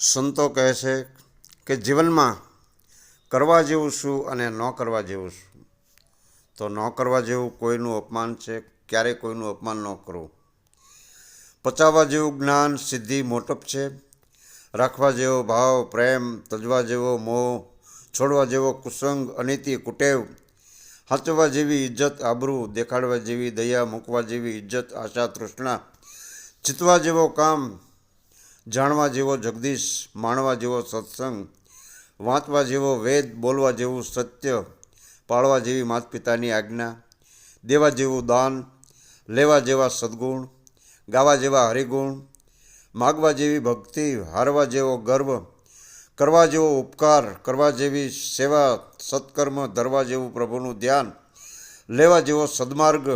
સંતો કહે છે કે જીવનમાં કરવા જેવું શું અને ન કરવા જેવું શું તો ન કરવા જેવું કોઈનું અપમાન છે? ક્યારેય કોઈનું અપમાન ન કરવું? પચાવવા જેવું જ્ઞાન સિદ્ધિ મોટપ છે? રાખવા જેવો ભાવ, પ્રેમ, તજવા જેવો મોહ, છોડવા જેવો કુસંગ, અનીતિ, કુટેવ હાચવવા જેવી ઇજ્જત, આબરૂ, દેખાડવા જેવી દયા, મૂકવા જેવી ઇજ્જત, આશા, તૃષ્ણા ચિતવા જેવો કામ જાણવા જેવો જગદીશ, માણવા જેવો સત્સંગ, વાંચવા જેવો વેદ, બોલવા જેવું સત્ય, પાળવા જેવી માતપિતાની આજ્ઞા, દેવા જેવું દાન, લેવા જેવા સદગુણ, ગાવા જેવા હરિગુણ, માગવા જેવી ભક્તિ, હારવા જેવો ગર્વ, કરવા જેવો ઉપકાર, કરવા જેવી સેવા, સત્કર્મ, ધરવા જેવું પ્રભુનું ધ્યાન, લેવા જેવો સદમાર્ગ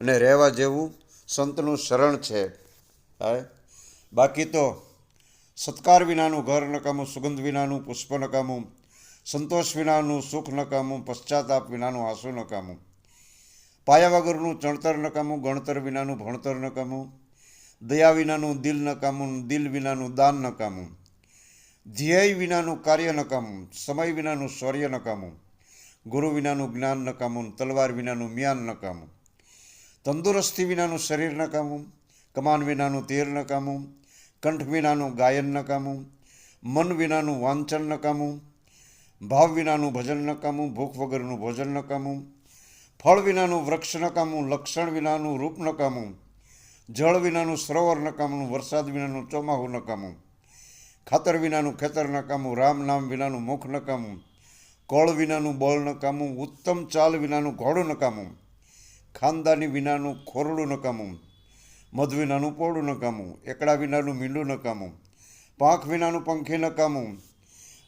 અને રહેવા જેવું સંતનું શરણ છે. હા બાકી તો સત્કાર વિનાનું ઘર નકામું, સુગંધ વિનાનું, પુષ્પ નકામું, સંતોષ વિનાનું, સુખ નકામું, પશ્ચાતાપ વિનાનું, આંસુ નકામું. પાયા વગરનું ચણતર નકામું, ગણતર વિનાનું ભણતર નકામું, દયા વિનાનું દિલ નકામું, દિલ વિનાનું દાન નકામું, ધ્યેય વિનાનું કાર્ય નકામું, સમય વિનાનું શૌર્ય નકામું, ગુરુ વિનાનું જ્ઞાન નકામું, તલવાર વિનાનું મ્યાન નકામું, તંદુરસ્તી વિનાનું શરીર નકામું, કમાન વિનાનું તીર નકામું કંઠ વિનાનું ગાયન નકામું મન વિનાનું વાંચન નકામું ભાવ વિનાનું ભજન નકામું ભૂખ વગરનું ભોજન નકામું ફળ વિનાનું વૃક્ષ નકામું લક્ષણ વિનાનું રૂપ નકામું જળ વિનાનું સરોવર નકામું વરસાદ વિનાનું ચોમાહું નકામું ખાતર વિનાનું ખેતર નકામું રામ નામ વિનાનું મુખ નકામું કળ વિનાનું બળ નકામું ઉત્તમ ચાલ વિનાનું ઘોડું નકામું ખાનદાની વિનાનું ખોરડું નકામું મધ વિનાનું પોળું નકામું એકડા વિનાનું મીંડું નકામું પાંખ વિનાનું પંખી નકામું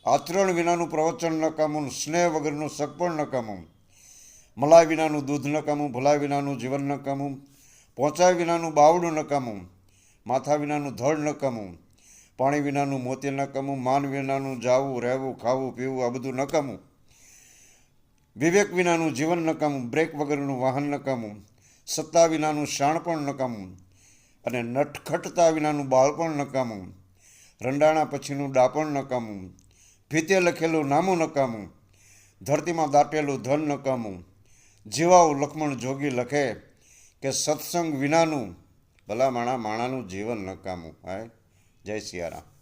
આચરણ વિનાનું પ્રવચન નકામું સ્નેહ વગરનું સગપણ નકામું મલાઈ વિનાનું દૂધ નકામું ભલાઈ વિનાનું જીવન નકામું પહોંચાય વિનાનું બાવડું નકામું માથા વિનાનું ધડ નકામું પાણી વિનાનું મોતી નકામું માન વિનાનું જાવું રહેવું ખાવું પીવું આ બધું નકામું વિવેક વિનાનું જીવન નકામું બ્રેક વગરનું વાહન નકામું સત્તા વિનાનું શાણપણ નકામું અને નટખટતા વિનાનું બાળપણ નકામું. રંડાણા પછીનું ડાપણ નકામું. ફીતે લખેલું નામું નકામું. ધરતીમાં દાટેલું ધન નકામું. જીવાઓ લક્ષ્મણ જોગી લખે કે સત્સંગ વિનાનું ભલા માણા માણાનું જીવન નકામું. હાય જય સિયારામ.